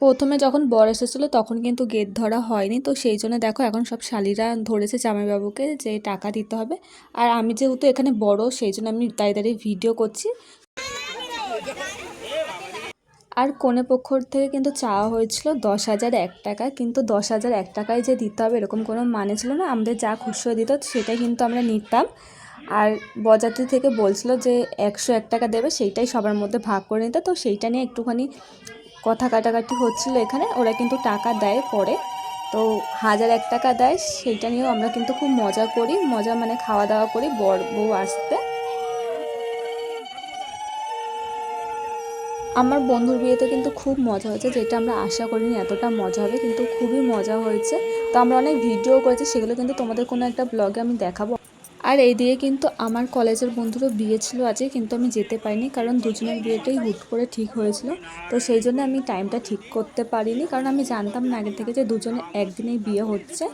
প্রথমে যখন বর এসেছিল, তখন কিন্তু গেট ধরা হয়নি। তো সেই জন্য দেখো, এখন সব শালিরা ধরেছে জামাইবাবুকে যে টাকা দিতে হবে। আর আমি যেহেতু এখানে বড়, সেই জন্য আমি দাঁড়িয়ে দাঁড়িয়ে ভিডিও করছি। আর কোনে পক্ষর থেকে কিন্তু চাওয়া হয়েছিল দশ হাজার এক টাকা। কিন্তু দশ হাজার এক টাকায় যে দিতে হবে এরকম কোনো মানে ছিল না। আমাদের যা খুশি হয়ে দিত, সেটাই কিন্তু আমরা নিতাম। আর বজাতি থেকে বলছিল যে একশো এক টাকা দেবে, সেইটাই সবার মধ্যে ভাগ করে নিতে। তো সেইটা নিয়ে একটুখানি কথা কাটাকাটি হচ্ছিল এখানে, ওরা কিন্তু টাকা দেয় পরে। তো হাজার এক টাকা দেয়, সেইটা নিয়েও আমরা কিন্তু খুব মজা করি। মজা মানে খাওয়া দাওয়া করি, বর বউ আসতে। আমার বন্ধুর বিয়েতে কিন্তু খুব মজা হয়েছে, যেটা আমরা আশা করিনি এতটা মজা হবে, কিন্তু খুবই মজা হয়েছে। তো আমরা অনেক ভিডিও করেছি, সেগুলো কিন্তু তোমাদের কোনো একটা ব্লগে আমি দেখাবো। আর এই দিয়ে কিন্তু আমার কলেজের বন্ধুরও বিয়ে ছিল আজকে, কিন্তু আমি যেতে পারিনি কারণ দুজনের বিয়েটাই হুট করে ঠিক হয়েছিল। তো সেই জন্য আমি টাইমটা ঠিক করতে পারিনি কারণ আমি জানতাম না আগে থেকে যে দুজনে একদিনেই বিয়ে হচ্ছে।